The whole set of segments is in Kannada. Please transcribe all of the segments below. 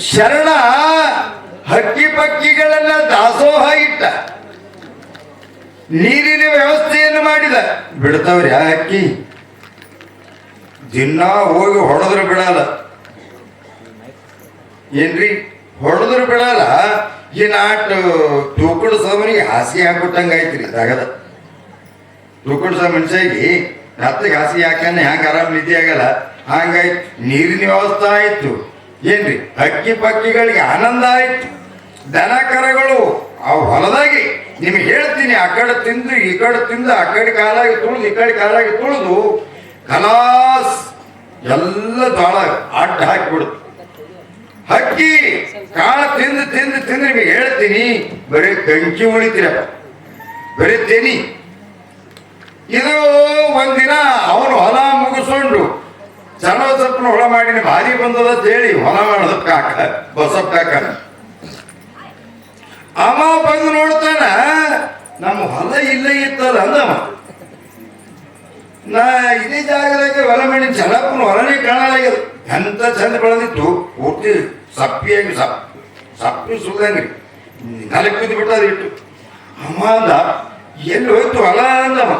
ಶರಣ ಹಕ್ಕಿ ಪಕ್ಕಿಗಳೆಲ್ಲ ದಾಸೋಹ ಇಟ್ಟ. ನೀರಿನ ವ್ಯವಸ್ಥೆಯನ್ನು ಮಾಡಿದ. ಬಿಡ್ತಾವ್ರಿ ಆ ಹಕ್ಕಿ? ದಿನ ಹೋಗಿ ಹೊಡೆದ್ರು ಬಿಡಲ್ಲ. ಏನ್ರಿ? ಹೊಡೆದ್ರು ಬಿಡಲ್ಲ. ಈ ನಾಟು ತೂಕುಡ ಸಾಮಾನಿಗೆ ಹಾಸಿಗೆ ಹಾಕ್ಬಿಟ್ಟಂಗಾಯ್ತು ಐತ್ರಿ ಅದಾಗದ ತೂಕುಡ ಸಹ ರಾತ್ರಿಗೆ ಹಾಸಿಗೆ ಹಾಕನೆ ಹ್ಯಾಂಗ ಆರಾಮ್ ನಿದ್ದೆ ಆಗಲ್ಲ. ಹಂಗಾಯ್ತು ನೀರಿನ ವ್ಯವಸ್ಥೆ ಆಯ್ತು. ಏನ್ರಿ? ಹಕ್ಕಿ ಪಕ್ಕಿಗಳಿಗೆ ಆನಂದ ಆಯ್ತು. ದನ ಕರಗಳು ಅವು ಹೊಲದಾಗಿ. ನಿಮಗೆ ಹೇಳ್ತೀನಿ, ಆ ಕಡೆ ತಿಂದು, ಈ ಕಡೆ ತಿಂದು, ಆ ಕಡೆ ಕಾಲಾಗಿ ತುಳಿದು, ಈ ಕಡೆ ಕಾಲಾಗಿ ತುಳಿದು ಕಲಾಸ್ ಎಲ್ಲ ದಾಳ ಅಡ್ಡ ಹಾಕಿಬಿಡುತ್ತೆ. ಹಕ್ಕಿ ಕಾಳ ತಿಂದು ತಿಂದು ತಿಂದು ನಿಮಗೆ ಹೇಳ್ತೀನಿ, ಬರೀ ಕಂಚಿ ಉಳಿತೀರಪ್ಪ. ಬರೀ ತೆನಿ. ಇದು ಒಂದಿನ ಅವನು ಹೊಲ ಮುಗಿಸ್ಕೊಂಡು ಸಣ್ಣ ಸಪ್ಪನ ಹೊಳ ಮಾಡಿನ ಭಾರಿ ಬಂದದ ಹೇಳಿ ಹೊಲ ಮಾಡದ ಕಾಕ ಬಸಪ್ಪ ಕಾಕ ಅಮ್ಮ ಬಂದು ನೋಡ್ತಾನ, ನಮ್ಮ ಹೊಲ ಇಲ್ಲೇ ಇತ್ತಲ್ಲ ಅಂದವ. ನಾ ಇದೇ ಜಾಗದಾಗ ಹೊಲ ಮಾಡಿ ಚಲಪ್ಪನ ಹೊಲನೇ ಕಾಣಲಾಗ್ಯದ. ಎಂತ ಚಂದ ಬೆಳೆದಿತ್ತು, ಪೂರ್ತಿ ಸಪ್ಪಿಯಾಗಿ ಸಪ್, ಸಪ್ಪಿ ಸುಲ್ದಂಗ್ರಿ ನೆಲಕ್ಕೆ ಬಿಟ್ಟದ ಇಟ್ಟು. ಅಮ್ಮ ಅಂದ, ಎಲ್ಲಿ ಹೋಯ್ತು ಹೊಲ? ಅಂದವ.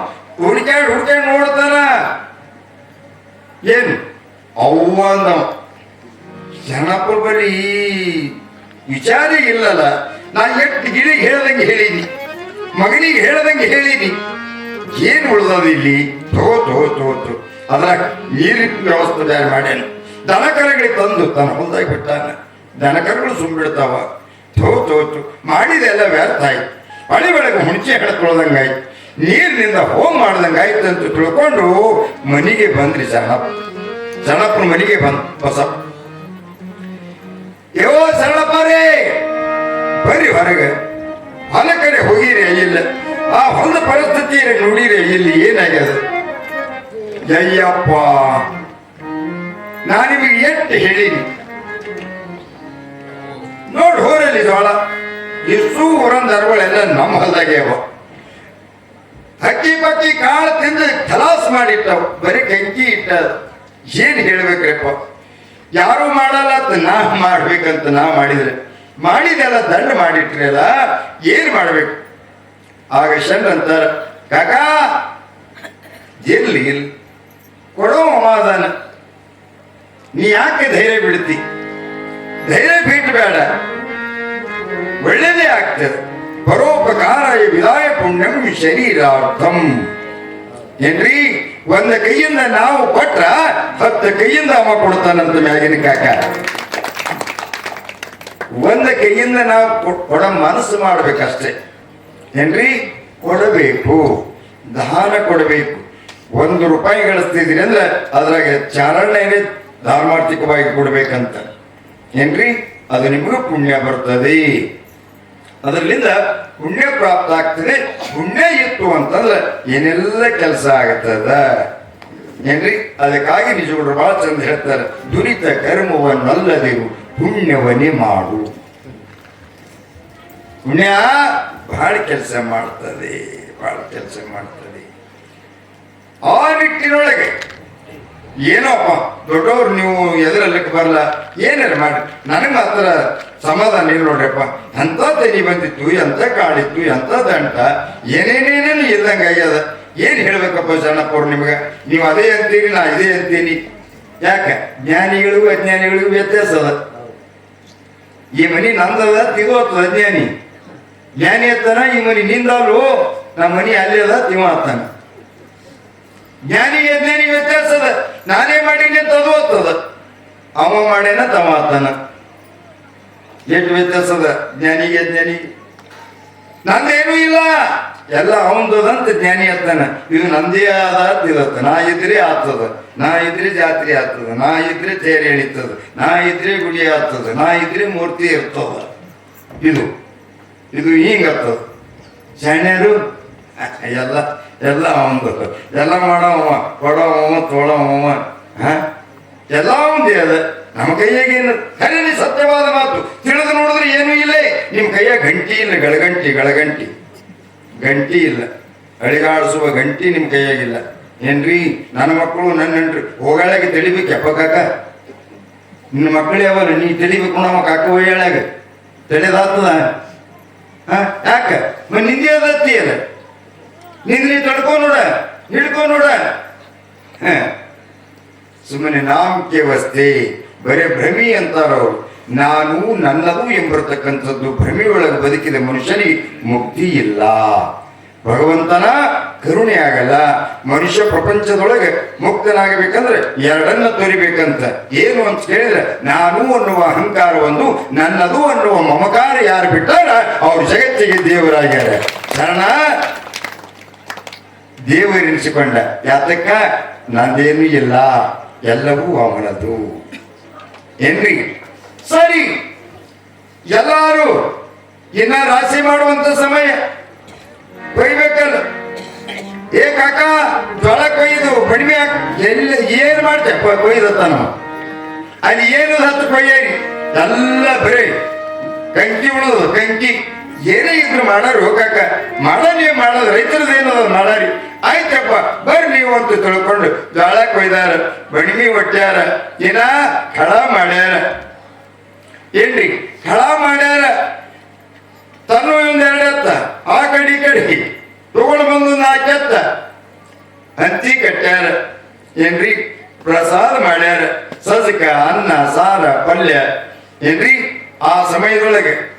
ಹುಡ್ಕ್ಯಾಡ್ ಹುಡ್ಕ್ಯಾಡ್ ನೋಡ್ತಾನ ಏನು? ಅವ್ವ ಜನಪುರ ಬರೀ ವಿಚಾರ ಇಲ್ಲಲ್ಲ, ನಾ ಎಷ್ಟು ಗಿಳಿಗೆ ಹೇಳ್ದಂಗೆ ಹೇಳಿದಿ ಮಗನಿಗೆ ಹೇಳ್ದಂಗೆ ಹೇಳಿದಿ ಏನು ಉಳ್ದದ ಇಲ್ಲಿ? ತೋ ತೋ ತೋ ತೋ ಅದ್ರಾಗ ನೀರಿನ ವ್ಯವಸ್ಥೆ ಬೇರೆ ಮಾಡ್ಯಾನ. ದನಕರಗಳಿಗೆ ತಂದು ತನ್ನ ಹೊಲ್ದಾಗಿ ಬಿಟ್ಟಾನ. ದನಕರಗಳು ಸುಮ್ಬಿಡ್ತಾವ ಬಿಡ್ತಾವ ತೋತು ಮಾಡಿದೆಲ್ಲ ವ್ಯರ್ಥ ಆಯ್ತು. ಹೊಳಿ ಒಳಗೆ ಹುಣಚೆ ಹೇಳ್ಕೊಳ್ದಂಗಾಯ್ತು ನೀರಿನಿಂದ ಹೋಮ್ ಮಾಡ್ದಂಗೆ ಅಂತ ತಿಳ್ಕೊಂಡು ಮನೆಗೆ ಬಂದ್ರಿ ಸಣ್ಣಪ್ಪ. ಸಣ್ಣಪ್ಪನ ಮನೆಗೆ ಬಂದ ಹೊಸ ಯೋ ಸರಳಪ್ಪ ರೇ ಬರ್ರಿ ಹೊರಗೆ. ಹೊಲ ಕಡೆ ಹೋಗಿರಿ ಇಲ್ಲ ಆ ಹೊಲದ ಪರಿಸ್ಥಿತಿ ನೋಡಿರಿ ಇಲ್ಲಿ ಏನಾಗ್ಯದ? ಅಯ್ಯಪ್ಪ, ನಾನು ನಿಮಗೆ ಎಷ್ಟು ಹೇಳೀನಿ. ನೋಡಿ ಹೋರಲ್ಲಿ ಜೋಳ. ಇಷ್ಟು ಊರಂದ ಅರವಳೆಲ್ಲ ನಮ್ಮ ಹೊಲದಾಗೆ ಅವ. ಹಕ್ಕಿ ಪಕ್ಕಿ ಕಾಳು ತಿಂದು ಖಲಾಸ್ ಮಾಡಿಟ್ಟವು ಬರೀ ಕಂಕಿ ಇಟ್ಟ ಏನ್ ಹೇಳ್ಬೇಕ್ರಪ್ಪ? ಯಾರು ಮಾಡಲ್ಲ ಅಂತ ನಾ ಮಾಡ್ಬೇಕಂತ ನಾ ಮಾಡಿದ್ರೆ. ಮಾಡಿದೆಲ್ಲ ದಂಡ ಮಾಡಿಟ್ರಲ್ಲ ಏನ್ ಮಾಡ್ಬೇಕು? ಆಗ ಶಂಡ್ ಅಂತಾರ, ಕಾಕಾ ಎಲ್ಲಿ ಕೊಡೋ ಅಮಾದಾನ. ನೀ ಯಾಕೆ ಧೈರ್ಯ ಬಿಡ್ತಿ ಧೈರ್ಯ ಬಿಟ್ಟಬೇಡ ಒಳ್ಳೇದೇ ಆಗ್ತದೆ. ಪರೋಪಕಾರ ವಿದಾಯ ಪುಣ್ಯಂ ಶರೀರಾರ್ಥಂ. ಏನ್ರಿ? ಒಂದ ಕೈಯಿಂದ ನಾವು ಕೊಟ್ರ ಹತ್ತ ಕೈಯಿಂದ ಅವ ಕೊಡ್ತಾನಂತ ಮ್ಯಾಗಿನ ಕಾಕ. ಒಂದ ಕೈಯಿಂದ ನಾವು ಕೊಡ ಮನಸ್ಸು ಮಾಡ್ಬೇಕಷ್ಟೇ. ಏನ್ರಿ? ಕೊಡಬೇಕು. ದಾನ ಕೊಡಬೇಕು. ಒಂದು ರೂಪಾಯಿ ಗಳಿಸ್ತಿದ್ರಿ ಅಂದ್ರೆ ಅದ್ರಾಗ ಚಾರಣೆನೇ ಧಾರ್ಮಾರ್ಥಿಕವಾಗಿ ಕೊಡ್ಬೇಕಂತ. ಏನ್ರಿ? ಅದು ನಿಮಗೂ ಪುಣ್ಯ ಬರ್ತದೆ. ಅದರಿಂದ ಪುಣ್ಯ ಪ್ರಾಪ್ತ ಆಗ್ತದೆ. ಪುಣ್ಯ ಇತ್ತು ಅಂತಂದ್ರೆ ಏನೆಲ್ಲ ಕೆಲಸ ಆಗತ್ತದ ಏನ್ರಿ? ಅದಕ್ಕಾಗಿ ನಿಜಗಳು ಬಹಳ ಚಂದ ಹೇಳ್ತಾರೆ, ದುರಿತ ಕರ್ಮವನ್ನಲ್ಲದೆ ಪುಣ್ಯವನ್ನೇ ಮಾಡು. ಪುಣ್ಯ ಬಹಳ ಕೆಲಸ ಮಾಡ್ತದೆ, ಬಹಳ ಕೆಲಸ ಮಾಡ್ತದೆ. ಆ ನಿಟ್ಟಿನೊಳಗೆ ಏನೋಪ್ಪ, ದೊಡ್ಡವ್ರು ನೀವು ಎದುರಲ್ಲಕ್ಕೆ ಬರಲ್ಲ ಏನಾರ ಮಾಡಿ. ನನಗೆ ಮಾತ್ರ ಸಮಾಧಾನ ಇಲ್ಲ ನೋಡ್ರಪ್ಪ. ಎಂಥ ತೆನಿ ಬಂದಿತ್ತು ಎಂಥ ಕಾಡಿತ್ತು ಎಂಥ ದಂಟ ಏನೇನೇನೇನು ಇದ್ದಂಗೆ ಆಗ್ಯದ? ಏನು ಹೇಳ್ಬೇಕಪ್ಪ ಸಣ್ಣಪ್ಪವ್ರು ನಿಮಗೆ? ನೀವು ಅದೇ ಅಂತೀರಿ, ನಾ ಇದೇ ಅಂತೀನಿ. ಯಾಕೆ? ಜ್ಞಾನಿಗಳಿಗೂ ಅಜ್ಞಾನಿಗಳಿಗೂ ವ್ಯತ್ಯಾಸ ಅದ. ಈ ಮನಿ ನಂದದ ತಿಗೋತದ ಅಜ್ಞಾನಿ ಜ್ಞಾನಿ. ಅತ್ತಾನ ಈ ಮನಿ ನಿಂದಾಲು ನಮ್ಮ ಮನಿ ಅಲ್ಲಿ ಅದ ತಿವ ಅತ್ತಾನ ಜ್ಞಾನಿಗೆ ವ್ಯತ್ಯಾಸ ಅದ ನಾನೇ ಮಾಡೀನಿ ಅಂತ ಅದು ಓದ್ತದ ಅವ ಮಾಡ್ಯಾನ, ತವ ಆತನ. ಎಷ್ಟು ವ್ಯತ್ಯಾಸ ಅದ ಜ್ಞಾನಿಗೆ ಜ್ಞಾನಿ. ನಂದೇನೂ ಇಲ್ಲ. ಎಲ್ಲ ಅವಂದದಂತ ಜ್ಞಾನಿ ಅತ್ತಾನ ಇದು ನಂದೇ ಆದ ಇರತ್ತ. ನಾ ಇದ್ರೆ ಆತದ. ನಾ ಇದ್ರೆ ಜಾತ್ರೆ ಆಗ್ತದ ನಾ ಇದ್ರೆ ತೇರೆ ಎಳಿತದ ನಾ ಇದ್ರೆ ಗುಡಿ ಆಗ್ತದ ನಾ ಇದ್ರೆ ಮೂರ್ತಿ ಇರ್ತದ. ಇದು. ಇದು ಹಿಂಗತ್ತದ ಶಣ್ಯರು ಎಲ್ಲ ಎಲ್ಲ ಒಂದು ಎಲ್ಲ ಮಾಡೋವ ಕೊಡೋವ ತೋಳವ ಹಾಂ? ಎಲ್ಲ ಒಂದು ಅದ. ನಮ್ಮ ಕೈಯಾಗೇನು ಖರೀದಿ ಸತ್ಯವಾದ ಮಾತು. ತಿಳಿದು ನೋಡಿದ್ರೆ ಏನೂ ಇಲ್ಲ. ನಿಮ್ಮ ಕೈಯಾಗ ಗಂಟಿ ಇಲ್ಲ, ಗಳಗಂಟಿ ಗಳಗಂಟಿ. ಗಂಟಿ ಇಲ್ಲ. ಅಳಿಗಾಡಿಸುವ ಗಂಟಿ ನಿಮ್ಮ ಕೈಯಾಗಿಲ್ಲ ಏನ್ರಿ? ನನ್ನ ಮಕ್ಕಳು ನನ್ನ ಹೆಂಡ್ರಿ ಹೋಗಾಳಾಗಿ ತಿಳಿಬೇಕು ಎಪ್ಪ ಕಾಕ. ನಿನ್ನ ಮಕ್ಕಳು ಯಾವಲ್ಲ ನೀ ತಿಳಿಬೇಕು ನಮ್ಮ ಕಾಕ ಒಯ್ಯಾಳಾಗ ತಿಳಿದಾತದ? ಹಾ? ಯಾಕ? ನಿಂದೇ ಅದ ಅದತ್ತಿ ನಿಂದ ತಡ್ಕೋ ನೋಡ ಹಿಡ್ಕೊ ನೋಡ. ಸುಮ್ಮನೆ ನಾಮಕೆ ಕೇವಸ್ಥೆ ಬರೇ ಭ್ರಮಿ ಅಂತಾರವ್ರು. ನಾನು ನನ್ನದು ಭ್ರಮಿ ಭ್ರಮೆಯೊಳಗೆ ಬದುಕಿದ ಮನುಷ್ಯನಿಗೆ ಮುಕ್ತಿ ಇಲ್ಲ. ಭಗವಂತನ ಕರುಣೆ ಆಗಲ್ಲ. ಮನುಷ್ಯ ಪ್ರಪಂಚದೊಳಗೆ ಮುಕ್ತನಾಗಬೇಕಂದ್ರೆ ಎರಡನ್ನ ತೊರಿಬೇಕಂತ. ಏನು ಅಂತ ಕೇಳಿದ್ರೆ ನಾನು ಅನ್ನುವ ಅಹಂಕಾರವನ್ನು, ನನ್ನದು ಅನ್ನುವ ಮಮಕಾರ ಯಾರು ಬಿಟ್ಟಾರ ಅವ್ರ ಜಗತ್ತಿಗೆ ದೇವರಾಗ್ಯಾರ. ಕಾರಣ ದೇವರೆನಿಸಿಕೊಂಡ ಯಾತಕ್ಕ? ನಂದೇನು ಇಲ್ಲ, ಎಲ್ಲವೂ ಅವನದು ಏನ್ರಿ? ಸರಿ. ಎಲ್ಲಾರು ಇನ್ನ ರಾಶಿ ಮಾಡುವಂತ ಸಮಯ. ಕೊಯ್ಬೇಕಲ್ಲ. ಏ ಕಾಕ ಜ್ವಳ ಕೊಯ್ದು ಕಡಿಮೆ ಎಲ್ಲ, ಏನ್ ಮಾಡ್ತೆ? ಕೊಯ್ದತ್ತ ನಾವು. ಅಲ್ಲಿ ಏನು ಹತ್ತು ಕೊಯ್ಯರಿ? ಎಲ್ಲ ಬರೀ. ಕಂಕಿ ಉಳೋದು ಕಂಕಿ. ಏನೇ ಇದ್ರು ಮಾಡಾರು, ಕಾಕ. ಮಾಡ ನೀವು ಮಾಡೋದು ರೈತರದ್ದು ಏನದ ಮಾಡಾರಿ. ಆಯ್ತಪ್ಪ, ಬರ್ರಿ ನೀವು ಅಂತ ತಿಳ್ಕೊಂಡು ಜ್ವಾಳ ಕೊಯ್ದಾರ ಬಣಿಮಿ ಒಟ್ಟ್ಯಾರ, ಏನ ಖಳ ಮಾಡ್ಯಾರ. ಏನ್ರಿ ಖಳ ಮಾಡ್ಯಾರ? ತನ್ನ ಒಂದೆರಡತ್ತ ಆ ಕಡೆ ಕಡೆ. ತಗೊಂಡು ಬಂದು ನಾಲ್ಕೆತ್ತ ಹಂತಿ ಕಟ್ಟ್ಯಾರ. ಏನ್ರಿ, ಪ್ರಸಾದ ಮಾಡ್ಯಾರ. ಸಜ್ಕ, ಅನ್ನ, ಸಾರ, ಪಲ್ಯ. ಏನ್ರಿ, ಆ ಸಮಯದೊಳಗೆ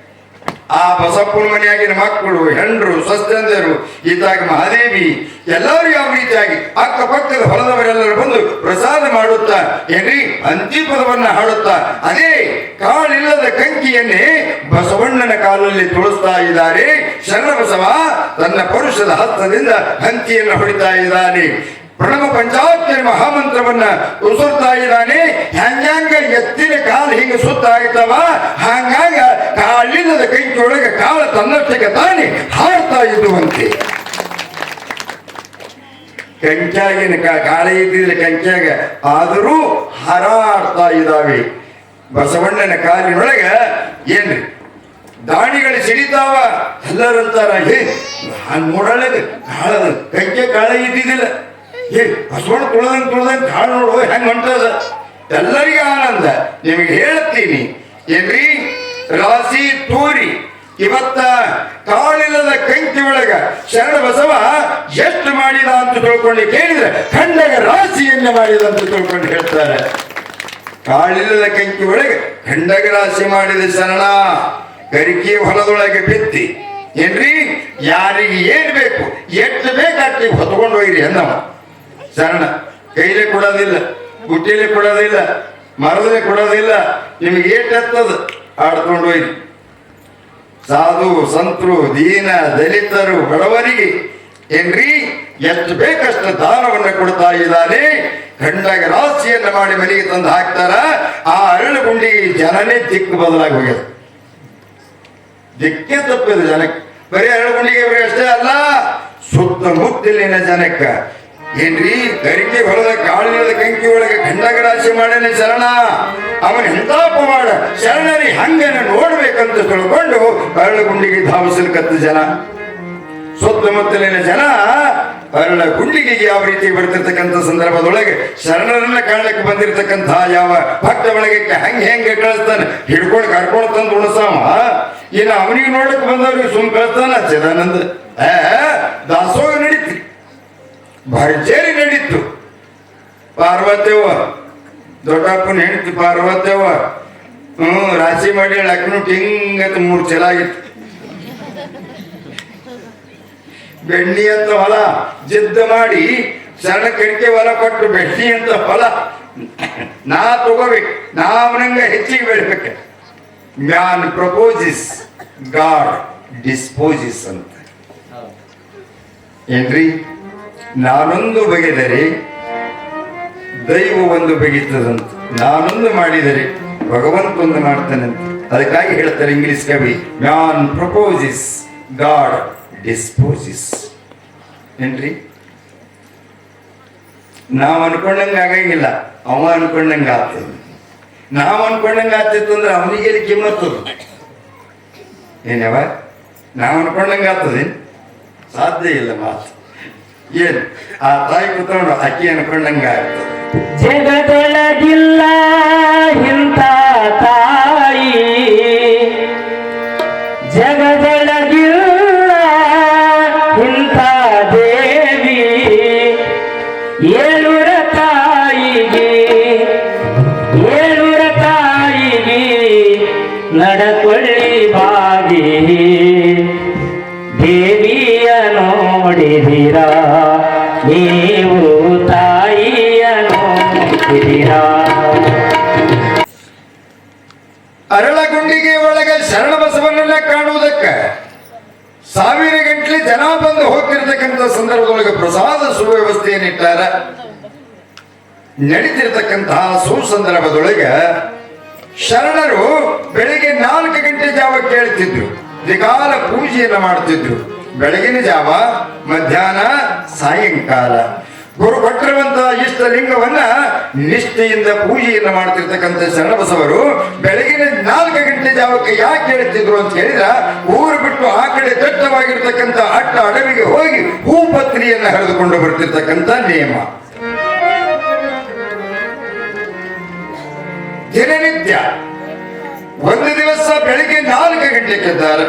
ಆ ಬಸಪ್ಪನ ಮನೆಯಾಗಿನ ಮಕ್ಕಳು, ಹೆಂಡರು ಸಸ್ಯಂದರು ಇದ್ದಾಗ ಮಹಾದೇವಿ, ಎಲ್ಲರೂ ಯಾವ ರೀತಿಯಾಗಿ ಅಕ್ಕಪಕ್ಕದ ಹೊಲದವರೆಲ್ಲರೂ ಬಂದು ಪ್ರಸಾದ ಮಾಡುತ್ತಾ, ಏನ್ರಿ? ಅಂತಿಪದವನ್ನ ಹಾಡುತ್ತಾ, ಅದೇ ಕಾಳಿಲ್ಲದ ಕಂಕಿಯನ್ನೇ ಬಸವಣ್ಣನ ಕಾಲಲ್ಲಿ ತುಳಿಸ್ತಾ ಇದ್ದಾರೆ. ಶರಣ ಬಸವ ತನ್ನ ಪುರುಷದ ಹಸ್ತದಿಂದ ಹಂತಿಯನ್ನು ಹೊಡಿತಾ ಇದ್ದಾನೆ. ಪ್ರಣವ ಪಂಚಾಕ್ಷರಿ ಮಹಾಮಂತ್ರವನ್ನ ಉಸುರ್ತಾ ಇದ್ದಾನೆ ಹಂಗ್ಯಾಂಗ ಎತ್ತಿನ ಕಾಲು ಹಿಂಗ ಸುತ್ತ ಆಗ್ತಾವ ಹಂಗಾಗ ಕಾಲಿಲ್ಲದ ಕೈಕೊಳಗೆ ಕಾಲ ತನ್ನಷ್ಟಕ್ಕೆ ತಾನೆ ಹಾಡ್ತಾ ಇದ್ದುವಂತೆ. ಕಂಚಾಗಿನ ಕಾಲ ಇದ್ದಿದ್ರೆ ಕಂಚಾಗ ಆದರೂ ಹಾರಾಡ್ತಾ ಇದ್ದಾವೆ. ಬಸವಣ್ಣನ ಕಾಲಿನೊಳಗ ಏನ್ರಿ ದಾಣಿಗಳು ಸಿಡಿತಾವ? ಎಲ್ಲರಂತಾರ ಹೇ ಹಂಗ್ ಕಾಳದ ಕಾಳ ಕಂಕೆ ಕಾಳ ಇದ್ದಿದ್ದಿಲ್ಲ. ಏ, ಬಸವಣ್ಣ ತುಳದಂಗ್ ತುಳದಂಗ್ ಕಾಳು ನೋಡು ಹೆಂಗ್ ಹೊಂಟದ ಎಲ್ಲರಿಗೂ ಆನಂದ. ನಿಮಗೆ ಹೇಳ್ತೀನಿ, ಏನ್ರಿ? ರಾಸಿ ತೂರಿ, ಇವತ್ತ ಕಾಳಿಲ್ಲದ ಕಂಕಿ ಒಳಗ ಶರಣ ಬಸವ ಎಷ್ಟು ಮಾಡಿದ ಅಂತ ತಿಳ್ಕೊಂಡು ಕೇಳಿದ್ರೆ, ಖಂಡಗ ರಾಶಿಯನ್ನ ಮಾಡಿದ ಅಂತ ತಿಳ್ಕೊಂಡು ಹೇಳ್ತಾರೆ. ಕಾಳಿಲ್ಲದ ಕಂಕಿ ಒಳಗೆ ಖಂಡಗ ರಾಶಿ ಮಾಡಿದ ಶರಣ ಗರಿಕೆ ಹೊಲದೊಳಗೆ ಬಿತ್ತಿ. ಏನ್ರಿ? ಯಾರಿಗೆ ಏನ್ ಬೇಕು, ಎಷ್ಟು ಬೇಕಾಗ್ತಿ ಹೊತ್ಕೊಂಡು ಹೋಗಿರಿ ಅಂದವ. ಶರಣ. ಕೈಲೇ ಕೊಡೋದಿಲ್ಲ ಗುಟ್ಟಿಲೆ ಕೊಡೋದಿಲ್ಲ, ಮರದಲ್ಲೇ ಕೊಡೋದಿಲ್ಲ, ನಿಮಗೆ ಏಟ್ ಎತ್ತದ ಆಡ್ಕೊಂಡು ಹೋಯ್ತು ಸಾಧು, ಸಂತರು, ದೀನ, ದಲಿತರು, ಬಡವರಿಗೆ ಏನ್ರಿ? ಎಷ್ಟು ಬೇಕಷ್ಟು ದಾನವನ್ನು ಕೊಡ್ತಾ ಇದ್ದಾನೆ. ಖಂಡಾಗ ರಾಶಿಯನ್ನು ಮಾಡಿ ಮನೆಗೆ ತಂದು ಹಾಕ್ತಾರ. ಆ ಅರಳು ಗುಂಡಿಗೆ ಜನನೇ ದಿಕ್ಕು ಬದಲಾಗಿ ಹೋಗ್ಯದ. ದಿಕ್ಕೇ ತಪ್ಪಿದೆ ಜನಕ್ಕೆ. ಬರೀ ಅರಳು ಗುಂಡಿಗೆ ಅಷ್ಟೇ ಅಲ್ಲ, ಸುತ್ತಮುತ್ತಲಿನ ಜನಕ್ಕ ಏನ್ರಿ? ಗರಿಕೆ ಹೊಲದ ಕಾಳಿನದ ಕಂಕಿ ಒಳಗೆ ಖಂಡಾಗ ರಾಶಿ ಮಾಡೇನೆ ಶರಣ. ಅವನ ಎಂತಾಪ ಮಾಡ ಶರಣರಿ ಹಂಗನ ನೋಡ್ಬೇಕಂತ ತಿಳ್ಕೊಂಡು ಅರಳ ಗುಂಡಿಗೆ ಧಾವಿಸಲ್ಕತ್ತ ಜನ. ಸುತ್ತಮುತ್ತಲಿನ ಜನ ಅರಳ ಗುಂಡಿಗೆ ಯಾವ ರೀತಿ ಬರ್ತಿರ್ತಕ್ಕಂಥ ಸಂದರ್ಭದೊಳಗೆ ಶರಣರನ್ನ ಕಾಣಕ್ಕೆ ಬಂದಿರತಕ್ಕಂಥ ಯಾವ ಭಕ್ತ ಒಳಗೆ ಹಂಗೆ ಹೆಂಗೆ ಕಳಿಸ್ತಾನೆ ಹಿಡ್ಕೊಂಡು ಕರ್ಕೊಂಡು ತಂದು ಉಣಸಾಮ. ಇನ್ನು ಅವನಿಗೆ ನೋಡಕ್ ಬಂದವ್ರಿಗೆ ಸುಮ್ ಕಳಿಸ್ತಾನ? ಏ, ದಾಸೋಹ ನಡೀತಿ. ಭರ್ಜರಿ ನಡೀತು. ಪಾರ್ವತೇವ ದೊಡ್ಡಪ್ಪನ ಹೆಂಡತಿ ಪಾರ್ವತೇವ ಹ್ಞೂ, ರಾಶಿ ಮಾಡಿ ಅಕ್ಕನು ಟಿಂಗತ್ ಮೂರು ಚಲ ಆಗಿತ್ತು. ಬೆಣ್ಣಿ ಅಂತ ಹೊಲ ಜಿದ್ದ ಮಾಡಿ ಸಣ್ಣ ಕಡಿಕೆ ಹೊಲ ಕೊಟ್ಟು ಬೆಣ್ಣಿ ಅಂತ ಹೊಲ. ನಾ ತಗೋಬೇಕು ನಾ ಅವನಂಗ ಹೆಚ್ಚಿಗೆ ಬೆಳಿಬೇಕು. ಮ್ಯಾನ್ ಪ್ರಪೋಸಿಸ್, ಗಾಡ್ ಡಿಸ್ಪೋಸಿಸ್ ಅಂತ. ಏನ್ರಿ? ನಾನೊಂದು ಬಗೆದರೆ ದೈವ ಒಂದು ಬಗೆತದಂತ ನಾನೊಂದು ಮಾಡಿದರೆ ಭಗವಂತೊಂದು ಮಾಡ್ತಾನಂತೆ. ಅದಕ್ಕಾಗಿ ಹೇಳ್ತಾರೆ ಇಂಗ್ಲಿಷ್ ಕವಿ ಮ್ಯಾನ್ ಪ್ರಪೋಸಿಸ್ ಗಾಡ್ ಡಿಸ್ಪೋಸಿಸ್ ಏನ್ರಿ? ನಾವು ಅನ್ಕೊಂಡಂಗೆ ಆಗಂಗಿಲ್ಲ. ಅವ ಅನ್ಕೊಂಡಂಗೆ ಆಗ್ತದೆ ನಾವು ಅನ್ಕೊಂಡಂಗೆ ಆಗ್ತಿತ್ತು ಅಂದ್ರೆ ಅವನಿಗೆ ಕಿಮ್ಮತ್ತು ಕಿಮ್ಮತ್ತದು ಏನವ ನಾವು ಅನ್ಕೊಂಡಂಗೆ ಆಗ್ತದೆ ಸಾಧ್ಯ ಇಲ್ಲ ಮಾತು. ಏನು? ಆ ತಾಯಿ ಕುತ್ಕೊಂಡು ಅಕ್ಕಿ ಅನ್ಕೊಂಡಂಗೆ ಆಗ್ತದೆ ಜಗದೊಳಗಿಲ್ಲ ಇಂಥ ತಾಯಿ. ಜಗದೊಳಗಿಲ್ಲ ಇಂಥ ಶರಣ ಬಸವನನ್ನ ಕಾಣುವುದಕ್ಕೆ ಸಾವಿರ ಗಂಟ್ಲೆ ಜನ ಬಂದು ಹೋಗ್ತಿರ್ತಕ್ಕಂಥ ಸಂದರ್ಭದೊಳಗೆ ಪ್ರಸಾದ ಸುವ್ಯವಸ್ಥೆಯನ್ನಿಟ್ಟಾರ. ನಡೀತಿರ್ತಕ್ಕಂತಹ ಸುಸಂದರ್ಭದೊಳಗೆ ಶರಣರು ಬೆಳಿಗ್ಗೆ ನಾಲ್ಕು ಗಂಟೆ ಜಾವ ಕೇಳ್ತಿದ್ರು. ದಿಗಾಲ ಪೂಜೆಯನ್ನು ಮಾಡ್ತಿದ್ರು. ಬೆಳಗಿನ ಜಾವ ಮಧ್ಯಾಹ್ನ ಸಾಯಂಕಾಲ. ಗುರು ಕೊಟ್ಟಿರುವಂತಹ ಇಷ್ಟ ಲಿಂಗವನ್ನ ನಿಷ್ಠೆಯಿಂದ ಪೂಜೆಯನ್ನ ಮಾಡ್ತಿರ್ತಕ್ಕಂಥ ಶರಣಬಸವರು ಬೆಳಗಿನ ನಾಲ್ಕು ಗಂಟೆ ಜಾವಕ್ಕೆ ಯಾಕೆ ಹೇಳ್ತಿದ್ರು ಅಂತ ಹೇಳಿದ್ರ, ಊರು ಬಿಟ್ಟು ಆ ಕಡೆ ದಟ್ಟವಾಗಿರ್ತಕ್ಕಂಥ ಅಟ್ಟ ಅಡವಿಗೆ ಹೋಗಿ ಹೂಪತ್ರಿಯನ್ನ ಹರಿದುಕೊಂಡು ಬರ್ತಿರ್ತಕ್ಕಂಥ ನಿಯಮ. ದಿನನಿತ್ಯ ಒಂದು ದಿವಸ ಬೆಳಿಗ್ಗೆ ನಾಲ್ಕು ಗಂಟೆಗಿದ್ದಾರೆ